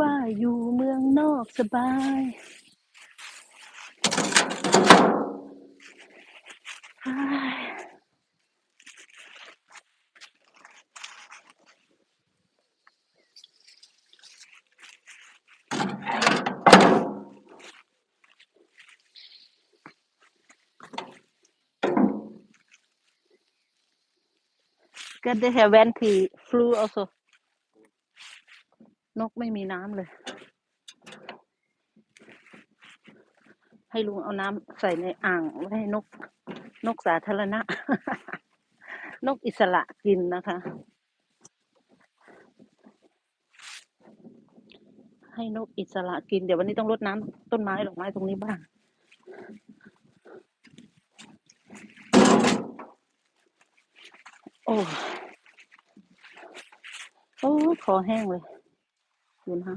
ว่าอยู่เมืองนอกสบายก็ได้แฮแวนทีฟลู also นกไม่มีน้ำเลย ให้ลุงเอาน้ำใส่ในอ่างไว้ให้นก นกสาธารณะ นกอิสระกินนะคะ ให้นกอิสระกิน เดี๋ยววันนี้ต้องรดน้ำต้นไม้ดอกไม้ตรงนี้บ้างโอ้ โอ้ คอแห้งเลย ดูน้ำ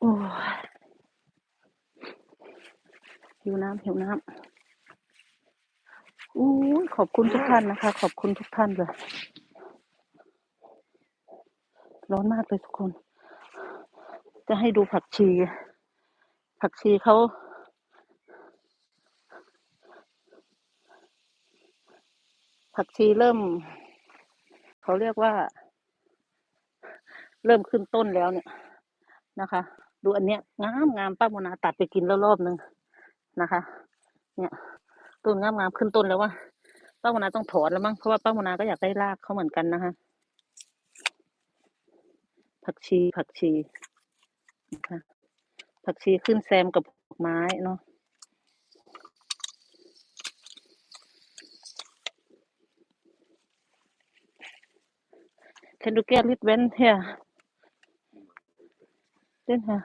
โอ้ยหิวน้ำหิวน้ำอู้ยขอบคุณทุกท่านนะคะ ขอบคุณทุกท่านเลย ร้อนมากเลยทุกคน จะให้ดูผักชี ผักชีเขาผักชีเริ่ม เขาเรียกว่า เริ่มขึ้นต้นแล้วเนี่ยนะคะ ดูอันเนี้ยงามงามป้าโมนาตัดไปกินแล้วรอบนึงนะคะ เนี่ยต้นงามงามขึ้นต้นแล้วว่าป้าโมนาต้องถอนแล้วมั้งเพราะว่าป้าโมนาก็อยากได้รากเขาเหมือนกันนะคะผักชีผักชี คะผักชีขึ้นแซมกับดอกไม้เนาะ Can du get lidt vand her? Den her.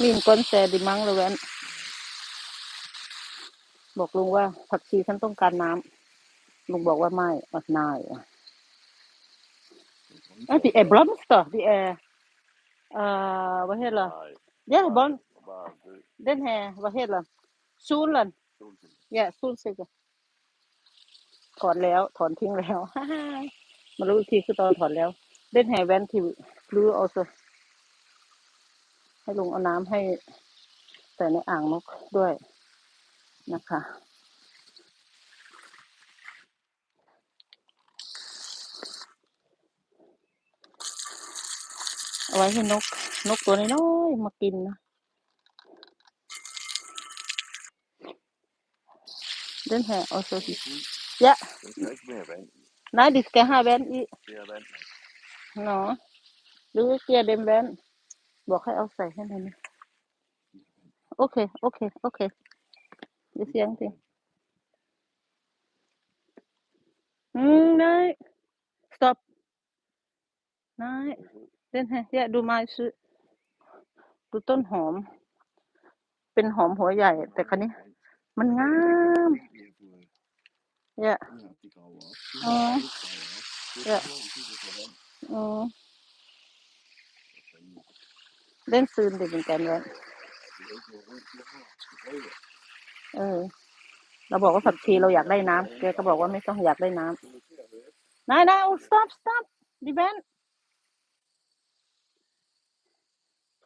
Min con xe đi mang เลยแวนบอกลุงว่า ผักชีฉันต้องการน้ำลุงบอกว่าไม่อะนายอะอะ die er blomster die er uh, hvad hedder ja blom den her hvad hedder solen ja solsikker ถอนแล้ว ถอนทิ้งแล้ว มารู้อีกทีคือตอนถอนแล้วเล่นแห่แวนทีรู้เอาซะให้ลุงเอาน้ำให้ใส่ในอ่างนกด้วยนะคะ เอาไว้ให้นก นกตัวน้อยๆมากินนะเล่นแห่เอาซะยะ Det skal ikke mere vand i. นายดิสแกห้าแวนอี Det er vand. เนาะหรือเกียร์เดมแวนบอกให้เอาใส่ให้หน่อยนะโอเค โอเค โอเคเดี๋ยวเสียงสิอืมนาย stop นาย เล่นให้เนี่ยดูไม้ซื้อดูต้นหอม เป็นหอมหัวใหญ่ แต่คันนี้ มันงามเนี่ย Ja, de graver op. Det er Ja. ikke graver op. Det er Ja. små, de kan få vand. อืมเล่นซืนเด็กเหมือนกันแวน Det er ikke noget rundt, de har. De rødder. เออ เราบอกว่าผักชีเราอยากได้น้ำแกก็บอกว่าไม่ต้องอยากได้น้ำนายนาย stop stop ดิแบน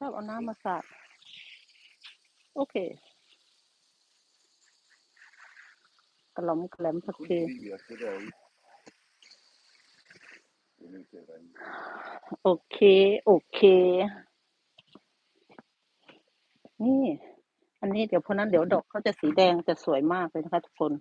ชอบเอาน้ำมาสาดโอเคกระหล่อมกระแหลมผัก Kun ชีโอเค โอเค นี่ อันนี้เดี๋ยวพอนั้นเดี๋ยวดอกเขาจะสีแดงจะสวยมากเลยนะคะทุกคน